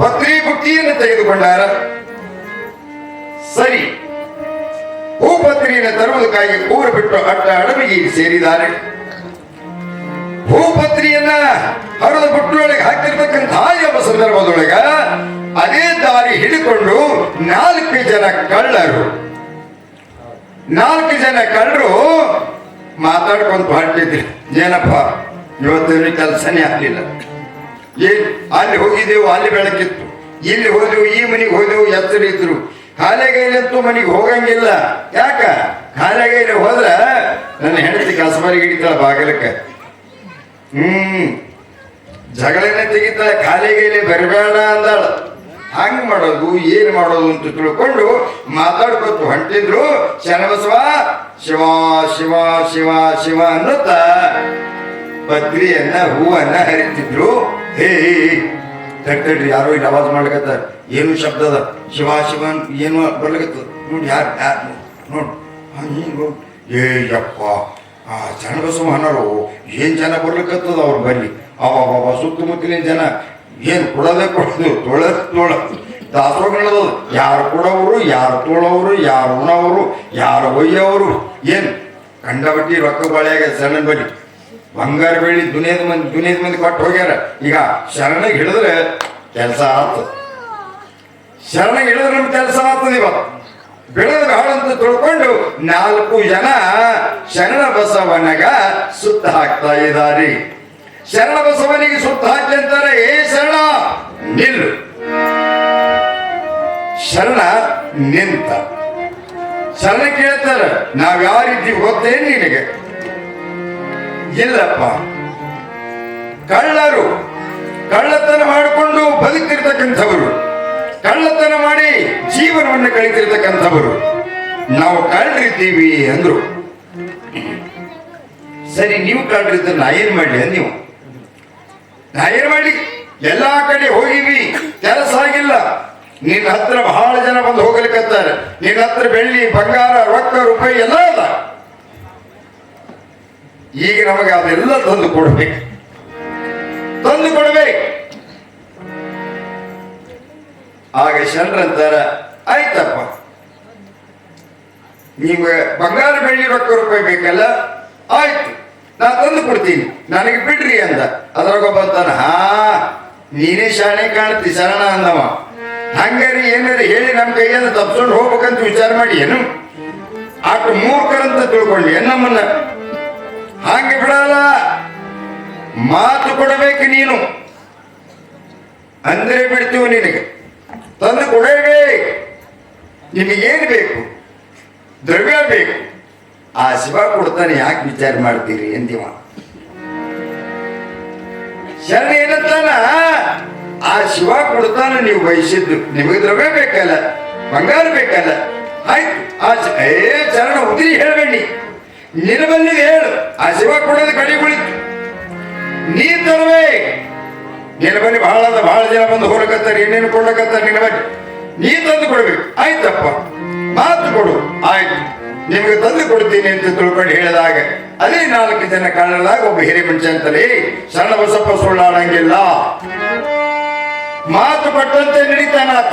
ಪತ್ರಿ ಬುಟ್ಟಿಯನ್ನು ತೆಗೆದುಕೊಂಡಾರ. ಸರಿ. ಹೂಪತ್ರಿಯನ್ನು ತರುವುದಕ್ಕಾಗಿ ಊರು ಬಿಟ್ಟು ಅಟ್ಟ ಅಡವಿಗೆ ಸೇರಿದ್ದಾರೆ. ಭೂಪತ್ರಿಯನ್ನ ಹರಿದ ಬುಟ್ಟಿಯೊಳಗೆ ಹಾಕಿರ್ತಕ್ಕಂಥ ಎಂಬ ಸಂದರ್ಭದೊಳಗ ಅದೇ ದಾರಿ ಹಿಡಿಕೊಂಡು ನಾಲ್ಕು ಜನ ಕಳ್ಳರು. ನಾಲ್ಕು ಜನ ಕಳ್ಳರು ಮಾತಾಡ್ಕೊಂಡು ಹೊರಟಿದ್ರಿ ಏನಪ್ಪ, ಇವತ್ತಿನ ಕೆಲಸನೇ ಆಗ್ಲಿಲ್ಲ. ಏನ್ ಅಲ್ಲಿ ಹೋಗಿದ್ದೆವು, ಅಲ್ಲಿ ಬೆಳಕಿತ್ತು. ಇಲ್ಲಿ ಹೋದೆವು, ಈ ಮನೆಗೆ ಹೋದೆವು ಎತ್ತರ ಇದ್ರು ಕಾಲೆಗೈಲಂತೂ ಮನೆಗೆ ಹೋಗಂಗಿಲ್ಲ. ಯಾಕ? ಕಾಲೆಗೈಲೆ ಹೋದ್ರ ನನ್ನ ಹೆಂಡತಿ ಕಸಬಾರಿ ಹಿಡಿತಾಳ ಬಾಗಲಕ್ಕ. ಹ್ಮ್. ಜಗಳನೆ ತೆಗಿತಾಳೆ ಕಾಲೆಗೈಲೆ ಬರಬೇಡ ಅಂದಾಳ. ಹಂಗ್ ಮಾಡೋದು, ಏನ್ ಮಾಡೋದು ಅಂತ ತಿಳ್ಕೊಂಡು ಮಾತಾಡ್ಕೊತ. ಹೊಂಟಿದ್ರು ಶರಣಬಸವ ಶಿವ ಶಿವ ಶಿವ ಶಿವ ಅನ್ನುತ್ತಾ ಪತ್ರಿಯನ್ನ ಹೂವನ್ನ ಹರಿತಿದ್ರು. ಹೇ ತಡ್ತಡ್ರಿ ಯಾರೋ ಇಲ್ಲಿ ಆವಾಜ್ ಮಾಡ್ಲಿಕತ್ತಾರ. ಏನು ಶಬ್ದ ಅದ? ಶಿವ ಶಿವ ಏನು ಬರ್ಲಿಕತ್ತದ ನೋಡಿ ಯಾರು ಯಾರು? ನೋಡು. ಹಿಂಗ ಆ ಶರಣಬಸವ ಅನ್ನೋರು ಏನ್ ಜನ ಬರ್ಲಿಕತ್ತದ ಅವ್ರು ಬರ್ಲಿ ಅವ ಸುತ್ತಮುತ್ತಲಿನ ಜನ. ಏನ್ ಕೊಡೋದೇ ಕೊಡೋದು? ತೊಳೆದು ತೊಳದು. ದಾಸೋಗಳದು ಯಾರು ಕೊಡೋರು ಯಾರು ತೊಳೋರು ಯಾರು ಉಣವರು, ಯಾರು ಒಯ್ಯೋರು ಏನ್? ಕಂಡಬಟ್ಟಿ ರೊಕ್ಕ ಬಾಳೆಯಾಗ ಸಣ್ಣ ಬಲ್ಲಿ. ಬಂಗಾರ ಬೆಳ್ಳಿ ದುನಿಯದ ಮಂದಿ ದುನಿಯದ ಮಂದಿ ಕೊಟ್ಟು ಹೋಗ್ಯಾರ. ಈಗ ಶರಣಗೆ ಹಿಡಿದ್ರೆ ಕೆಲಸ ಆಗ್ತದೆ ಶರಣಗೆ ಹಿಡಿದ್ರೆ ನಮ್ಗೆ ಕೆಲಸ ಆಗ್ತದೆ ಇವತ್ತು. ಬೆಳೆದ ಹಾಳಂತ ತಿಳ್ಕೊಂಡು ನಾಲ್ಕು ಜನ ಶರಣ ಬಸವನಗ ಸುತ್ತ ಹಾಕ್ತಾ ಇದ್ದಾರೆ ಶರಣ ಬಸವನಿಗೆ ಸುತ್ತ ಹಾಕಿ ಅಂತಾರೆ, ಏ ಶರಣ ನಿಲ್ಲು ಶರಣ ನಿಂತ. ಶರಣ ಕೇಳ್ತಾರೆ ನಾವ್ ಯಾರಿದ್ದೀವಿ ಗೊತ್ತೇನ್ ನಿನಗೆ? ಇಲ್ಲಪ್ಪ ಕಳ್ಳರು. ಕಳ್ಳತನ ಮಾಡಿಕೊಂಡು ಬದುಕಿರ್ತಕ್ಕಂಥವರು. ಕಳ್ಳತನ ಮಾಡಿ ಜೀವನವನ್ನು ಕಳಿತಿರ್ತಕ್ಕಂಥವರು ನಾವು ಕಳ್ಳರಿದ್ದೀವಿ ಅಂದ್ರು. ಸರಿ, ನೀವು ಕಳ್ಳರಿದ್ದ ನಾ ಏನ್ ಮಾಡ್ಲಿ ನೀವು? ನಾ ಏನ್ ಮಾಡ್ಲಿ? ಎಲ್ಲಾ ಕಡೆ ಹೋಗಿವಿ, ಕೆಲಸ ಆಗಿಲ್ಲ. ನಿನ್ನ ಹತ್ರ ಬಹಳ ಜನ ಬಂದು ಹೋಗ್ಲಿಕ್ಕತ್ತಾರೆ ನಿನ್ನ ಹತ್ರ ಬೆಳ್ಳಿ, ಬಂಗಾರ, ರೊಕ್ಕ, ರೂಪಾಯಿ ಎಲ್ಲ ಅದ. ಈಗ ನಮಗೆ ಅದೆಲ್ಲ ತಂದು ಕೊಡ್ಬೇಕು. ತಂದು ಕೊಡ್ಬೇಕು. ಆಗ ಶರಣರಂತಾರ ಆಯ್ತಪ್ಪ. ನೀವು ಬಂಗಾರ ಬೆಳ್ಳಿ ರೊಕ್ಕ ರೂಪಾಯಿ ಬೇಕಲ್ಲ? ಆಯ್ತು ನಾ ತಂದು ಕೊಡ್ತೀನಿ. ನನಗೆ ಬಿಡ್ರಿ ಅಂದ. ಅದ್ರಾಗ ಬರ್ತಾನ ಹಾ, ನೀನೇ ಶಾಣೆ ಕಾಣ್ತಿ, ಶರಣ ಅಂದವ. ಹಂಗಾರಿ, ಏನಾರ ಹೇಳಿ ನಮ್ಮ ಕೈಯಿಂದ ತಪ್ಸ್ಕೊಂಡು ಹೋಗ್ಬೇಕಂತ ವಿಚಾರ ಮಾಡಿ ಏನು? ಆಟ ಮೂರ್ಖರಂತ ತಿಳ್ಕೊಳ್ಳಿ ನಮ್ಮನ್ನ? ಹಂಗೆ ಬಿಡಲ್ಲ. ಮಾತು ಕೊಡಬೇಕು ನೀನು. ಅಂದ್ರೆ ಬಿಡ್ತೀವಿ ನಿನಗೆ. ತಂದು ಕೊಡಬೇಕು. ನಿಮಗೇನು ಬೇಕು? ದ್ರವ್ಯ ಬೇಕು. ಆ ಶಿವ ಕೊಡ್ತಾನೆ, ಯಾಕೆ ವಿಚಾರ ಮಾಡ್ತೀರಿ ಎಂದಿವ ಶರಣ ಏನಂತಾನ ಆ ಶಿವ ಕೊಡ್ತಾನೆ, ನೀವು ಬಯಸಿದ್ದು. ನಿಮಗೆ ದ್ರವ್ಯ ಬೇಕಲ್ಲ, ಬಂಗಾರ ಬೇಕಲ್ಲ. ಆಯ್ತು, ಆ ಶರಣ, ಉದ್ರಿ ಹೇಳಬೇಡಿ. ನಿನ್ನ ಹೇಳು. ಆ ಶಿವ ಕೊಡೋದು ಕಡಿ ಕುಳಿತು. ನೀ ತರವೇ. ನಿನ್ನ ಬಲ್ಲಿ ಬಹಳ ಬಹಳ ಜನ ಬಂದು ಹೋಗಕತ್ತಾರೆ ಏನೇನು ಕೊಡ್ಲಕತ್ತಾರೆ ನಿನ್ನ ಬಲ್ಲಿ ನೀ ತಂದು ಕೊಡ್ಬೇಕು. ಆಯ್ತಪ್ಪ. ಮಾತು ಕೊಡು. ಆಯ್ತು. ನಿಮಗೆ ತಂದು ಕೊಡ್ತೀನಿ ಅಂತ ತಿಳ್ಕೊಂಡು ಹೇಳಿದಾಗ ಅದೇ ನಾಲ್ಕು ಜನ ಕಾಣಲಾಗ ಒಬ್ಬ ಹಿರಿಮನುಷ್ಯ ಅಂತಲೇ ಸಣ್ಣ ಬಸಪ್ಪ ಸುಳ್ಳಾಡಂಗಿಲ್ಲ. ಮಾತು ಕೊಟ್ಟಂತೆ ನಡೀತಾನಾತ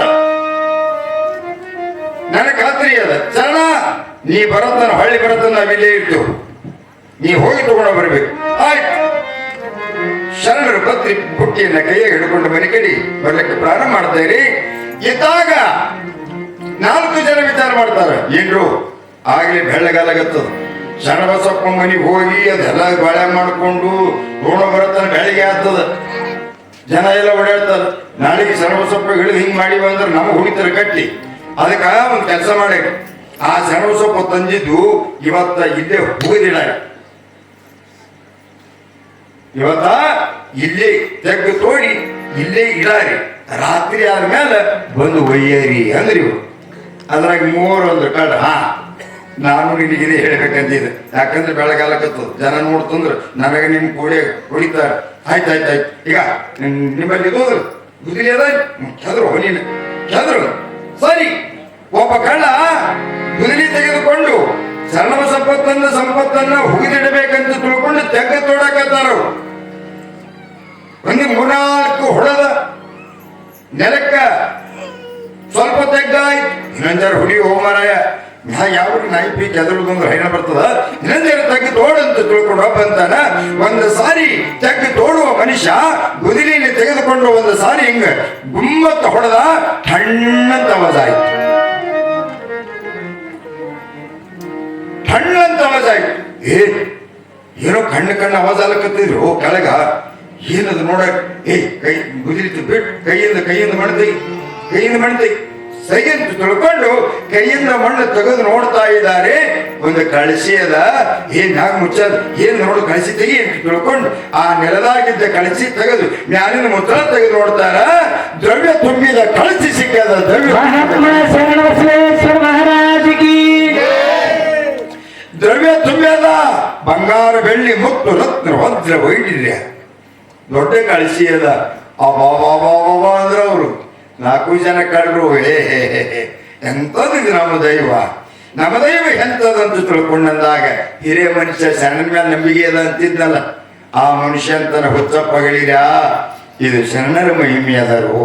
ನನ್ನ ಖಾತ್ರಿ ಅದ. ಸಣ್ಣ ನೀ ಬರತ್ತನ ಹಳ್ಳಿ ಬರತ್ತನ ನಾವಿಲ್ಲೇ ಇರ್ತೇವೆ. ನೀ ಹೋಗಿ ತಗೊಂಡು ಬರಬೇಕು. ಆಯ್ತು. ಶರಣರು ಪತ್ರಿ ಬುಟ್ಟಿಯನ್ನ ಕೈಯಾಗ ಹಿಡ್ಕೊಂಡು ಮನೆ ಕಡಿ ಬರ್ಲಿಕ್ಕೆ ಪ್ರಾರಂಭ ಮಾಡ್ತಾರೆ ಇದ್ದಾಗ ನಾಲ್ಕು ಜನ ವಿಚಾರ ಮಾಡ್ತಾರ. ಏನ್ರು? ಆಗ್ಲಿ ಬೆಳ್ಳಗಾಲಾಗತ್ತದ. ಶರಣ ಬಸಪ್ಪ ಮನೆಗೆ ಹೋಗಿ ಅದೆಲ್ಲ ಬಾಳೆ ಮಾಡಿಕೊಂಡು ಗೋಣ ಬರತ್ತ ಬೆಳಿಗ್ಗೆ ಆಗ್ತದ. ಜನ ಎಲ್ಲ ಓಡಾಡ್ತಾರ. ನಾಳೆಗೆ ಶರಣಬಸಪ್ಪ ಹಿಡಿದು ಹಿಂಗ್ ಮಾಡಿ ಬಂದ್ರೆ ನಮಗೆ ಹುಡಿತಾರ ಕಟ್ಟಿ ಅದಕ್ಕ ಒಂದು ಕೆಲಸ ಮಾಡಿ. ಆ ಶರಣಬಸಪ್ಪ ತಂದಿದ್ದು ಇವತ್ತ ಇಲ್ಲೇ ಹೋಗಿದಿಲ್ಲ ಇವತ್ತ ಇಲ್ಲೇ ತೆಗ್ಗು ತೋಡಿ ಇಲ್ಲೇ ಇಡಾರಿ. ರಾತ್ರಿ ಆದ್ಮೇಲೆ ಬಂದು ಒಯ್ಯರಿ ಅಂದ್ರಿ ಇವರು. ಅದ್ರಾಗ ಮೂರೊಂದು ಕಡ, ಹಾ, ನಾನು ನಿನಗೆ ಇದೇ ಹೇಳ್ಬೇಕಂತಿದ್ದೆ ಯಾಕಂದ್ರೆ ಬೆಳಗಾಲಕತ್ತು ಜನ ನೋಡ್ತಂದ್ರೆ ನನಗೆ ನಿಮ್ ಕೂಡೆ ಹೊಡಿತಾರೆ. ಆಯ್ತು ಆಯ್ತು ಆಯ್ತು. ಈಗ ನಿಮ್- ನಿಮ್ಮಲ್ಲಿ ಇರೋದು ಗುದಿಲಿ ಅದ ಚಂದ್ರು, ನೀನು. ಚಂದ್ರು. ಸರಿ. ಒಬ್ಬ ಕಳ್ಳ ಗುದಿಲಿ ತೆಗೆದುಕೊಂಡು ಸಣ್ಣ ಸಂಪತ್ತನ್ನ ಸಂಪತ್ತನ್ನ ಹುಗಿದಿಡಬೇಕಂತ ತಿಳ್ಕೊಂಡು ತೆಗ್ಗ ತೋಡಕತ್ತಾರ. ಒಂದು ಮೂರ್ನಾಲ್ಕು ಹೊಡೆದ ನೆಲಕ್ಕ ಸ್ವಲ್ಪ ತೆಗ್ಗಾಯ್ತು ಇನ್ನೊಂದಾರು ಹುಡಿ ಹೋಮಾರಾಯ ನಾ ಯಾವ ನಾಯಿ ಪೀಕ್ ಎದುರುದಂದ್ರೆ ಹೈನ ಬರ್ತದ? ಇನ್ನೊಂದಾರು ತಗ್ಗಿ ತೋಡಂತ ತಿಳ್ಕೊಂಡು ಬಂತಾನ ಒಂದು ಸಾರಿ ತಗ್ಗಿ ತೋಡುವ ಮನುಷ್ಯ ಗುದಿಲಿಯಲ್ಲಿ ತೆಗೆದುಕೊಂಡು ಒಂದು ಸಾರಿ ಹಿಂಗ ಗುಮ್ಮತ್ತ ಹೊಡೆದ ಹಣ್ಣಂತ ಆಯ್ತು ಅಂತ ಆವಾಜ್ ಆಯ್ತು. ಏ ಏನೋ ಕಣ್ಣು ಕಣ್ಣು ಆವಾಜ್ ಆಲಕತ್ತಿದ್ರು ಕೆಳಗ ಏನದು ನೋಡ ಏ ಕೈ ಗುದಿರಿತು ಬಿಟ್ಟು ಕೈಯಿಂದ ಕೈಯಿಂದ ಮಣ್ತೈ ಕೈಯಿಂದ ಮಣ್ತೈ ಸೈಯಂತ ತಿಳ್ಕೊಂಡು ಕೈಯಿಂದ ಮಣ್ಣು ತೆಗೆದು ನೋಡ್ತಾ ಇದ್ದಾರೆ. ಒಂದು ಕಳಸಿ ಅದ. ಏನ್ ಮ್ಯಾಗ ಮುಚ್ಚದ? ಏನ್ ನೋಡು ಕಳಸಿ ತೆಗಿ ಅಂತ ತಿಳ್ಕೊಂಡು ಆ ನೆಲದಾಗಿದ್ದ ಕಳಸಿ ತೆಗೆದು ಮ್ಯಾಲಿನ ಮುತ್ರ ತೆಗೆದು ನೋಡ್ತಾರ. ದ್ರವ್ಯ ತುಂಬಿದ ಕಳಸಿ ಸಿಕ್ಕದ. ದ್ರವ್ಯ ದ್ರವ್ಯ ತುಂಬ್ಯದ ಬಂಗಾರ ಬೆಳ್ಳಿ, ಮುತ್ತು ರತ್ನ, ವಜ್ರ ವೈಢ್ಯ ದೊಡ್ಡ ಕಳಿಸಿ ಅದ. ಅಬಾಬಾಬಾಬಾ ಅಂದ್ರೆ ಅವರು. ನಾಲ್ಕು ಜನ ಕಳ್ರು, ಹೇ ಹೇ ಹೇ. ಎಂಥದ್ದು ನಮ್ಮ ದೈವ? ನಮ್ಮ ದೈವ ಎಂಥದಂತ ತಿಳ್ಕೊಂಡಂದಾಗ ಹಿರಿಯ ಮನುಷ್ಯ ಶರಣನ ಮೇಲೆ ನಂಬಿಕೆ ಅದ ಅಂತಿದ್ನಲ್ಲ. ಆ ಮನುಷ್ಯ ಅಂತನ ಹುಚ್ಚಪ್ಪಗಳಿರ? ಇದು ಶರಣರ ಮಹಾ ಅದರು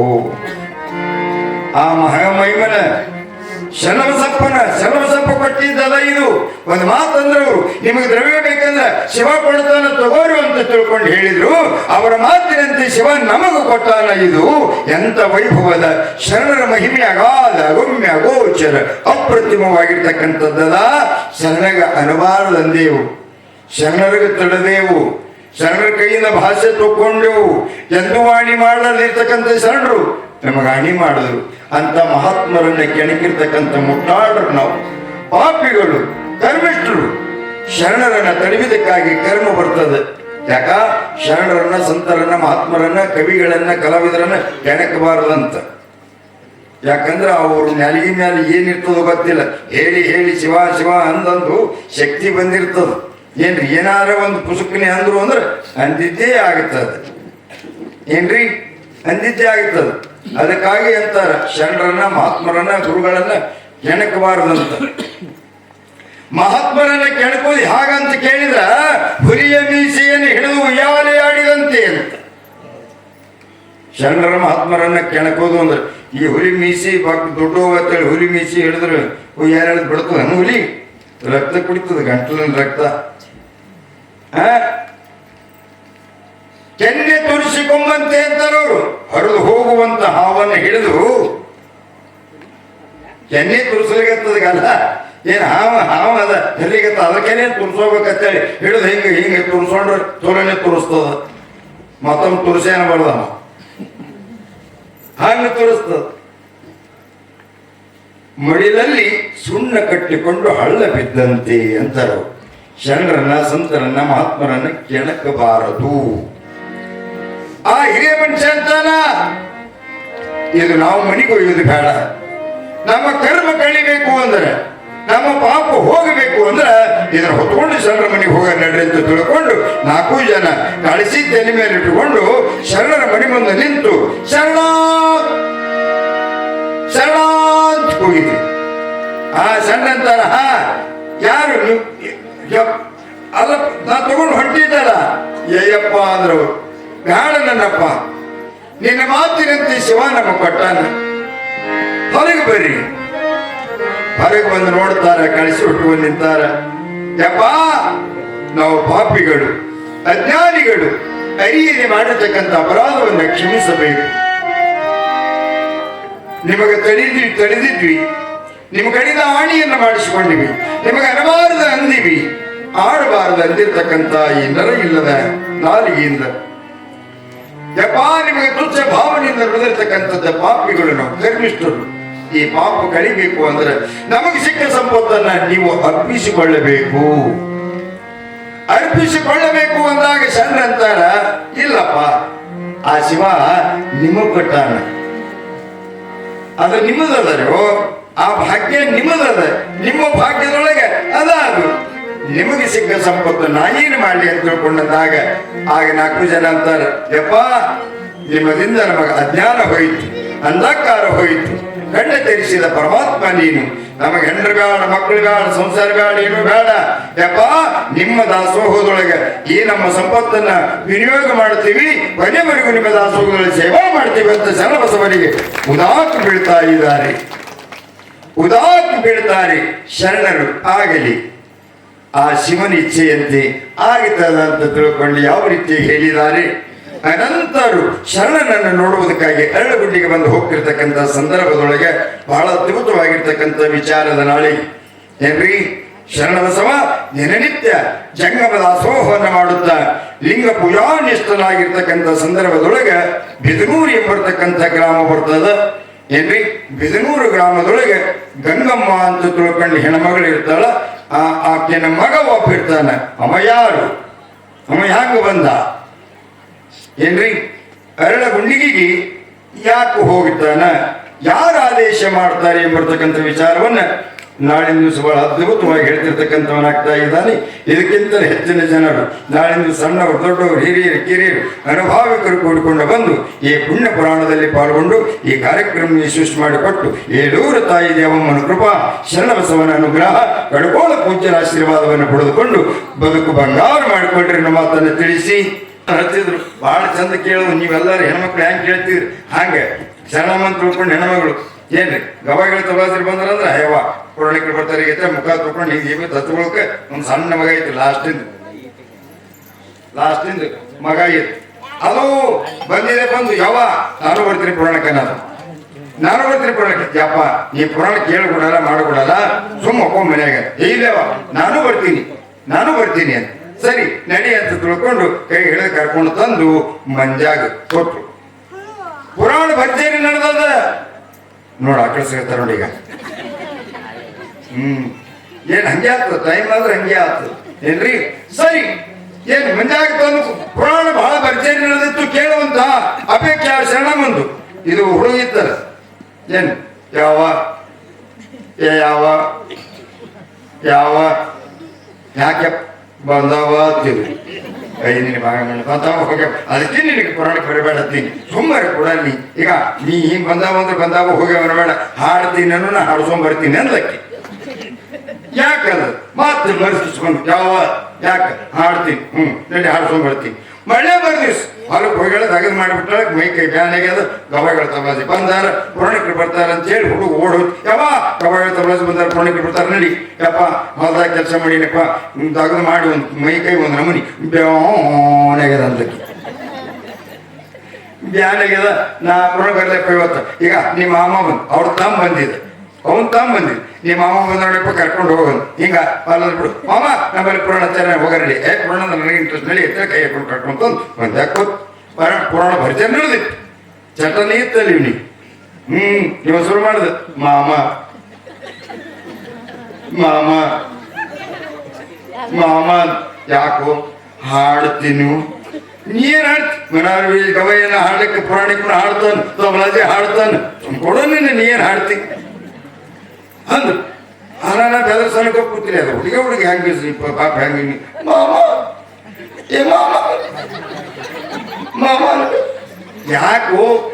ಆ ಸಪ್ಪನ ಶರಣ ಸಪ್ಪ ಕೊಟ್ಟಿದ್ದಲ್ಲ ಇದು. ಒಂದು ಮಾತಂದ್ರೆ ನಿಮಗೆ ದ್ರವ್ಯ ಬೇಕಂದ್ರೆ ಶಿವ ಕೊಡ್ತಾನ ತಗೋರು ಅಂತ ತಿಳ್ಕೊಂಡು ಹೇಳಿದ್ರು. ಅವರ ಮಾತಿನಂತೆ ಶಿವ ನಮಗೂ ಕೊಟ್ಟಾನ ಇದು. ಎಂತ ವೈಭವದ ಶರಣರ ಮಹಿಮೆ, ಅಗಾಧ, ಅಗುಮ್ಯ, ಅಗೋಚರ ಅಪ್ರತಿಮವಾಗಿರ್ತಕ್ಕಂಥದ್ದದ ಶರಣಗ ಅನಬಾರದಂದೇವು ಶರಣರಿಗೆ ತಡದೇವು. ಶರಣರ ಕೈಯಿಂದ ಭಾಷೆ ತಗೊಂಡೆವು ಎಂದು ವಾಣಿ ಮಾಡಲಿರ್ತಕ್ಕಂಥ ಶರಣರು. ನಮಗೆ ಅಣಿ ಮಾಡಿದ್ರು. ಅಂತ ಮಹಾತ್ಮರನ್ನ ಕೆಣಕಿರ್ತಕ್ಕಂಥ ಮುಟ್ಟಾಡ್ರು ನಾವು. ಪಾಪಿಗಳು ಕರ್ಮಿಷ್ಠರು ಶರಣರನ್ನ ತಡೆಯುವುದಕ್ಕಾಗಿ ಕರ್ಮ ಬರ್ತದೆ. ಯಾಕ? ಶರಣರನ್ನ, ಸಂತರನ್ನ, ಮಹಾತ್ಮರನ್ನ, ಕವಿಗಳನ್ನ, ಕಲಾವಿದರನ್ನ ಕೆಣಕಬಾರದಂತ ಯಾಕಂದ್ರೆ ಅವರು ನೆಲಗಿ ಮ್ಯಾಲೆ ಏನಿರ್ತದೋ ಗೊತ್ತಿಲ್ಲ. ಹೇಳಿ ಹೇಳಿ, ಶಿವ ಶಿವ ಅಂದಂದು ಶಕ್ತಿ ಬಂದಿರ್ತದ. ಏನ್ರಿ? ಏನಾರ ಒಂದು ಪುಸುಕನೆ ಅಂದ್ರು ಅಂದ್ರೆ ಅಂದಿದ್ದೇ ಆಗುತ್ತದೆ ಏನ್ರಿ? ಅಂದಿದ್ದೇ ಆಗುತ್ತದೆ ಅದಕ್ಕಾಗಿ ಅಂತಾರ ಶರಣರನ್ನ ಮಹಾತ್ಮರನ್ನ, ಗುರುಗಳನ್ನ ಕೆಣಕಬಾರದಂತ ಮಹಾತ್ಮರನ್ನ ಕೆಣಕೋದು ಹಾಗಂತ ಕೇಳಿದ್ರ, ಹುರಿಯ ಮೀಸೆಯನ್ನು ಹಿಡಿದು ಉಯ್ಯಾಲೆ ಆಡಿದಂತೆ ಅಂತ. ಶರಣರ ಮಹಾತ್ಮರನ್ನ ಕೆಣಕೋದು ಅಂದ್ರೆ, ಈ ಹುಲಿ ಮೀಸಿ ದುಡ್ಡು ದೊಡ್ಡ ಅಂತೇಳಿ ಹುಲಿ ಮೀಸಿ ಹಿಡಿದ್ರೆ ಯಾರು ಬಿಡ್ತದ. ಹುಲಿ, ರಕ್ತ ಕುಡಿತದ, ಗಂಟಲಿನ ರಕ್ತ? ಕೆನ್ನೆ ತುರಿಸಿಕೊಂಬಂತೆ ಅಂತಾರವರು ಹರಿದು ಹೋಗುವಂತ ಹಾವನ್ನು ಹಿಡಿದು ಕೆನ್ನೆ ತುರಿಸಲಿಗತ್ತದಲ್ಲ ಏನ್ ಹಾವ ಹಾವ ಅದ ಎಲ್ಲಿಗತ್ತ ಅದಕ್ಕೇನೆ ತುರ್ಸೋಬೇಕಂತೇಳಿ ಹಿಡಿದು ಹಿಂಗೆ ಹಿಂಗೆ ತುರ್ಸೊಂಡ್ರೆ ತುರನೆ ತುರಿಸ್ತದ. ಮತ್ತೊಮ್ಮೆ ತುರ್ಸೇನ ಬರ್ದ ಹಣ್ಣು ತುರಿಸ್ತದ. ಮಡಿಲಲ್ಲಿ ಸುಣ್ಣ ಕಟ್ಟಿಕೊಂಡು ಹಳ್ಳ ಬಿದ್ದಂತೆ ಅಂತಾರ. ಶರಣರನ್ನ ಸಂತರನ್ನ, ಮಹಾತ್ಮರನ್ನ ಕೆಣಕಬಾರದು ಹಿರಿಯ ಮನುಷ್ಯ ಅಂತಾನ? ಇದು ನಾವು ಮನೆಗೆ ಒಯ್ಯೋದು ಬೇಡ. ನಮ್ಮ ಕರ್ಮ ಕಳಿಬೇಕು ಅಂದ್ರೆ, ನಮ್ಮ ಪಾಪ ಹೋಗಬೇಕು ಅಂದ್ರೆ ಇದನ್ನ ಹೊತ್ಕೊಂಡು ಶರಣರ ಮನೆಗೆ ಹೋಗ ನಡ್ರಿ ಅಂತ ತಿಳ್ಕೊಂಡು ನಾಲ್ಕು ಜನ ಕಳಿಸಿ ತಲೆ ಮೇಲೆ ಇಟ್ಟುಕೊಂಡು ಶರಣರ ಮನೆ ಮುಂದೆ ನಿಂತು ಶರಣ ಶರಣ ಅಂತ ಹೋಗಿದ್ವಿ ಆ ಸಣ್ಣ ಅಂತಾರ, ಹಾ, ಯಾರು ಅಲ್ಲ, ನಾ ತಗೊಂಡು ಹೊಂಟಿದ್ದಲ್ಲ. ಏಯಪ್ಪ, ಅಂದ್ರು ಬೇಡ ನನ್ನಪ್ಪ, ನಿನ್ನ ಮಾತಿನಂತೆ ಶಿವ ನಮ್ಮ ಕೊಟ್ಟಾನ ಹೊರಗೆ ಬರ್ರಿ. ಹೊರಗೆ ಬಂದು ನೋಡ್ತಾರ, ಕಳಿಸಿ ಬಿಟ್ಟು ಬಂದು ನಿಂತಾರ. ಯಪ್ಪ, ನಾವು ಪಾಪಿಗಳು, ಅಜ್ಞಾನಿಗಳು ಅರಿಯಲ್ಲಿ ಮಾಡಿರ್ತಕ್ಕಂಥ ಅಪರಾಧವನ್ನು ಕ್ಷಮಿಸಬೇಕು. ನಿಮಗೆ ತಳಿದ್ವಿ ತಡೆದಿದ್ವಿ. ನಿಮ್ಮ ಕಡಿದ ಆಣಿಯನ್ನು ಮಾಡಿಸಿಕೊಂಡಿವಿ. ನಿಮಗೆ ಅನಬಾರದ ಅಂದಿವಿ. ಆಡಬಾರದು ಅಂದಿರ್ತಕ್ಕಂಥ ಈ ನರ ಇಲ್ಲದ ನಾಲಿಗೆಯಿಂದ. ಯಪ್ಪ ನಿಮಗೆ ತುಚ್ಛ ಭಾವನೆಯಿಂದ ಬೆಳೆದಿರ್ತಕ್ಕಂಥದ್ದು ಪಾಪಿಗಳು ನಾವು ಕರ್ಮಿಷ್ಠರು ಈ ಪಾಪ ಕಳಿಬೇಕು ಅಂದ್ರೆ ನಮಗೆ ಸಿಕ್ಕ ಸಂಪತ್ತನ್ನ ನೀವು ಅರ್ಪಿಸಿಕೊಳ್ಳಬೇಕು. ಅರ್ಪಿಸಿಕೊಳ್ಳಬೇಕು ಅಂದಾಗ ಶರಣ ಅಂತಾರ, ಇಲ್ಲಪ್ಪ, ಆ ಶಿವ ನಿಮಗ್ ಕೊಟ್ಟಾನ. ಅದು ನಿಮ್ಮದದರೋ, ಆ ಭಾಗ್ಯ ನಿಮ್ಮದದ, ನಿಮ್ಮ ಭಾಗ್ಯದೊಳಗೆ ಅದ ಅದು ನಿಮಗೆ ಸಿಕ್ಕ ಸಂಪತ್ತು ನಾನೇನು ಮಾಡಲಿ ಅಂತ ತಿಳ್ಕೊಂಡಾಗ ಆಗ ನಾಲ್ಕು ಜನ ಅಂತಾರೆ, ಯಪ್ಪ, ನಿಮ್ಮದಿಂದ ನಮಗೆ ಅಜ್ಞಾನ ಹೋಯಿತು, ಅಂಧಕಾರ ಹೋಯಿತು. ಕಣ್ಣು ತೆರೆಸಿದ ಪರಮಾತ್ಮ ನೀನು. ನಮಗೆ ಹೆಂಡ್ರು ಬೇಡ ಮಕ್ಕಳು ಬೇಡ, ಸಂಸಾರ ಬೇಡ, ಏನು ಬೇಡ. ಯಪ್ಪ, ನಿಮ್ಮ ದಾಸೋಹದೊಳಗೆ ಈ ನಮ್ಮ ಸಂಪತ್ತನ್ನ ವಿನಿಯೋಗ ಮಾಡ್ತೀವಿ, ಕೊನೆವರೆಗೂ ನಿಮ್ಮ ದಾಸೋಹದೊಳಗೆ ಸೇವಾ ಮಾಡ್ತೀವಿ ಅಂತ ಶರಣಬಸವನಿಗೆ ಉದಾತ್ತು ಬೀಳ್ತಾ ಇದ್ದಾರೆ. ಉದಾತ್ತು ಬೀಳ್ತಾರೆ ಶರಣರು ಆಗಲಿ. ಆ ಶಿವನ ಇಚ್ಛೆಯಂತೆ ಆಗಿತದ ಅಂತ ತಿಳ್ಕೊಂಡು ಯಾವ ರೀತಿ ಹೇಳಿದ್ದಾರೆ? ಅನಂತರು ಶರಣನನ್ನು ನೋಡುವುದಕ್ಕಾಗಿ ಅರಳುಗುಂಡಿಗೆ ಬಂದು ಹೋಗ್ತಿರ್ತಕ್ಕಂಥ ಸಂದರ್ಭದೊಳಗೆ ಬಹಳ ಅದ್ಭುತವಾಗಿರ್ತಕ್ಕಂಥ ವಿಚಾರದ ನಾಳೆ. ಏನ್ರಿ? ಶರಣ ಬಸವ ದಿನನಿತ್ಯ ಜಂಗಮದ ಅಸೋಹವನ್ನು ಮಾಡುತ್ತಾ ಲಿಂಗ ಪೂಜಾನಿಷ್ಠನಾಗಿರ್ತಕ್ಕಂಥ ಸಂದರ್ಭದೊಳಗೆ ಬಿದನೂರು ಎಂಬರ್ತಕ್ಕಂಥ ಗ್ರಾಮ ಬರ್ತದ. ಏನ್ರಿ? ಬಿದನೂರು ಗ್ರಾಮದೊಳಗೆ ಗಂಗಮ್ಮ ಅಂತ ತಿಳ್ಕೊಂಡು ಹೆಣ್ಮಗಳು ಇರ್ತಾಳ. ಆ ಆಕೆನ ಮಗ ಇರ್ತಾನ ಅವ ಯಾರು? ಅವ ಯಾಕೆ ಬಂದ? ಏನ್ರಿ? ಅರಳ ಗುಂಡಿಗೆಗೆ ಯಾಕೆ ಹೋಗ್ತಾನ ಯಾರು ಆದೇಶ ಮಾಡ್ತಾರೆ ಎಂಬರ್ತಕ್ಕಂಥ ವಿಚಾರವನ್ನ ನಾಳಿನ ದಿವಸ ಬಹಳ ಅದ್ಭುತವಾಗಿ ಹೇಳ್ತಿರ್ತಕ್ಕಂಥವನಾಗ್ತಾ ಇದ್ದಾನೆ. ಇದಕ್ಕಿಂತ ಹೆಚ್ಚಿನ ಜನರು ನಾಳಿನ ದಿವಸ ಸಣ್ಣವರು, ದೊಡ್ಡವರು, ಹಿರಿಯರು, ಕಿರಿಯರು, ಅನುಭಾವಿಕರು ಕೂಡಿಕೊಂಡು ಬಂದು ಈ ಪುಣ್ಯ ಪುರಾಣದಲ್ಲಿ ಪಾಲ್ಗೊಂಡು ಈ ಕಾರ್ಯಕ್ರಮ ಯಶಸ್ವಿ ಮಾಡಿಕೊಟ್ಟು ಏಳೂರು ತಾಯಿ ದೇವಮ್ಮನ ಕೃಪಾ, ಶರಣಬಸವನ ಅನುಗ್ರಹ ಕಡ್ಕೋಳ ಪೂಜ್ಯರ ಆಶೀರ್ವಾದವನ್ನು ಪಡೆದುಕೊಂಡು ಬದುಕು ಬಂಗಾರ ಮಾಡಿಕೊಂಡ್ರಿ ನಮ್ಮ ಮಾತನ್ನು ತಿಳಿಸಿ. ಹತ್ತಿದ್ರು ಬಹಳ ಚಂದ ಕೇಳುವ ನೀವೆಲ್ಲರೂ ಹೆಣ್ಮಕ್ಳು ಹೆಂಗೆ ಕೇಳ್ತೀರಿ? ಹಂಗೆ ಶರಣಮ್ಮನ್ ತಿಳ್ಕೊಂಡು ಹೆಣ್ಮಗಳು. ಏನ್ರಿ, ಗವಾಯಿಗಳು ತಗೊಳ್ತೀರಿ ಬಂದ್ರಂದ್ರೆ, ಅಯ್ಯವ್ವ ಪುರಾಣಿಕರು ಬರ್ತಾರೆ ಈಗ ಮುಖ ತೊಳ್ಕೊಂಡು ಹಿಂಗೆ ಹಿಂಗೆ ತತ್ಕೊಳಕ್ಕೆ ಒಂದು ಸಣ್ಣ ಮಗ ಐತಿ ಲಾಸ್ಟಿಂದ ಲಾಸ್ಟಿಂದ ಮಗ ಐತಿ ಅದು ಬಂದಿದೆ ಬಂದು ಯಾವ ನಾನು ಬರ್ತೀನಿ ಪುರಾಣಕ್ಕೆ ನಾನು ನಾನು ಬರ್ತೀನಿ ಪುರಾಣಕ್ಕೆ ಯಪ್ಪ, ನೀ ಪುರಾಣ ಕೇಳ್ಕೊಡಲ್ಲ, ಮಾಡ್ಕೊಡಲ್ಲ, ಸುಮ್ಮ ಒಪ್ಪ ಮನ್ಯಾಗ. ಇಲ್ಲವ ನಾನು ಬರ್ತೀನಿ ನಾನು ಬರ್ತೀನಿ ಅಂತ. ಸರಿ, ನಡಿ ಅಂತ ತಿಳ್ಕೊಂಡು ಕೈ ಹಿಡಿದು ಕರ್ಕೊಂಡು ತಂದು ಮಂಜಾಗ ಕೊಟ್ಟು ಪುರಾಣ ಬರ್ತೀನಿ ನಡೆದ ನೋಡ, ಆ ಕಡೆ ಸಿಗ್ತಾರ ನೋಡಿ ಈಗ. ಏನ್ ಹಂಗೆ ಆಗ್ತದ? ಟೈಮ್ ಆದ್ರೆ ಹಂಗೆ ಆಗ್ತದ. ಏನ್ರಿ? ಸರಿ. ಏನ್ ಮಂಜಾಗ ಪುರಾಣ ಬಹಳ ಭರ್ಜರಿ ಕೇಳುವಂತ ಅಪೇಕ್ಷೆ ಶರಣಮಂದು ಇದು ಹುಡುಗಿತ್ತಲ್ಲ ಏನ್? ಯಾವ? ಏ, ಯಾವ? ಯಾವ? ಯಾಕೆ ಬಂದವ ಐ ನಿನ್ನ ಭಾಗ ಬಂದಾವ, ಹೋಗ್ಯಾವ. ಅದಕ್ಕೆ ನಿನಗೆ ಪುರಾಣ ಬರಬೇಡ ಅಂತೀನಿ ಸುಮ್ಮನೆ ಕೂಡ ನೀ. ಈಗ ನೀ ಹಿಂಗೆ ಬಂದಾವ ಅಂದ್ರೆ ಬಂದಾವ ಹೋಗ್ಯ ಬರಬೇಡ ಹಾಡ್ತೀನಿ ನಾನು ನಾ ಹಾಡ್ಕೊಂಡ್ ಬರ್ತೀನಿ ಯಾಕಲ್ಲ? ಮತ್ತೆ ಮರ್ಸಿಸ್ಕೊಂಡು ಯಾವ, ಯಾಕೆ? ಹಾಡ್ತೀನಿ ಹ್ಞೂ ನಡಿ ಹಾಡ್ಸ್ಕೊಂಡ್ ಬರ್ತೀನಿ. ಮಳೆ ಬರ್ದಿಸ್ ಹೊಲಕ್ಕೆ ಹೋಗ್ಯಾಳ ತಗದ್ ಮಾಡಿಬಿಟ್ಟಾಳ, ಮೈ ಕೈ ಬ್ಯಾನಾಗ್ಯದ ಗವಾಯಿಗಳ ತಬಲಾಜಿ ಬಂದಾರ, ಪುರಾಣಿಕರು ಬರ್ತಾರ ಅಂತ ಹೇಳಿ ಹುಡುಗ ಓಡೋದು ಯಾವ ಗವಾಗಳ ತಬಲಾಜಿ ಬಂದಾರ, ಪುರಾಣಿಕರು ಬರ್ತಾರ, ನಡಿ. ಯಪ್ಪ, ಹೊಲದಾಗ ಕೆಲಸ ಮಾಡಿನಪ್ಪ ತಗದು ಮಾಡಿ, ಒಂದು ಮೈ ಕೈ, ಒಂದು ನಮನಿ. ಬ್ಯಾನಾಗ್ಯದ ಅಂದಕ್ಕೆ ಬ್ಯಾನ್ ಆಗ್ಯದ ನಾ ಪುರಾಣ ಬರ್ಲಪ್ಪ ಇವತ್ತು ಈಗ ನಿಮ್ಮ ಮಾಮ ಬಂದು, ಅವ್ರ ತಮ್ಮ ಬಂದಿದೆ ಅವನ್ ತಾಮ್ ಬಂದ್ವಿ. ನಿಮ್ಮ ಮಾಮ ಬಂದ ನೋಡಪ್ಪ ಕರ್ಕೊಂಡು ಹೋಗೋದು ಹಿಂಗ ಅಲ್ಲ ಬಿಡು. ಮಾಮ ನಮ್ಮಲ್ಲಿ ಪುರಾಣ ಹಚ್ಚಾರ ಹೋಗರಡಿ ಏ ಪುರಾಣ ನನಗೆ ಇಂಟ್ರೆಸ್ಟ್ ಎತ್ತ ಕೈ ಹಾಕೊಂಡು ಕರ್ಕೊಂಡು ತಂದು ಒಂದು ಪುರಾಣ ಭರ್ಜರಿ ನಡೆದಿತ್ತು. ಚಟನಿ ಇತ್ತಲ್ಲಿ ಇವ್ನಿ ಹ್ಮ್, ಇವ ಶುರು ಮಾಡಿದ. ಮಾಮ. ಮಾಮ. ಮಾಮ, ಯಾಕೋ ಹಾಡ್ತೀನಿ ನೀನ್? ಹಾಡ್ತಿ. ಮನಾರ್ವಿ ಗವಯ್ಯನ ಹಾಡ್ಲಿಕ್ಕೆ ಪುರಾಣಿಕನ ಹಾಡ್ತಾನ. ತಬಲಾಜಿ ಹಾಡ್ತಾನ. ಕೊಡೋ ನಿನ್ನ ನೀನ್ ಹಾಡ್ತಿ. ಅಂದ್ರು. ಅನ್ನ ಬೆದರ್ ಸಲಕ ಕೂತಿರಿ ಅದು. ಹುಡುಗಿ, ಹುಡುಗ ಹೆಂಗ ಪಾಪ ಹೆಂಗ ಮಾಮ! ಏ, ಮಾಮ! ಮಾಮ! ಯಾಕೋ?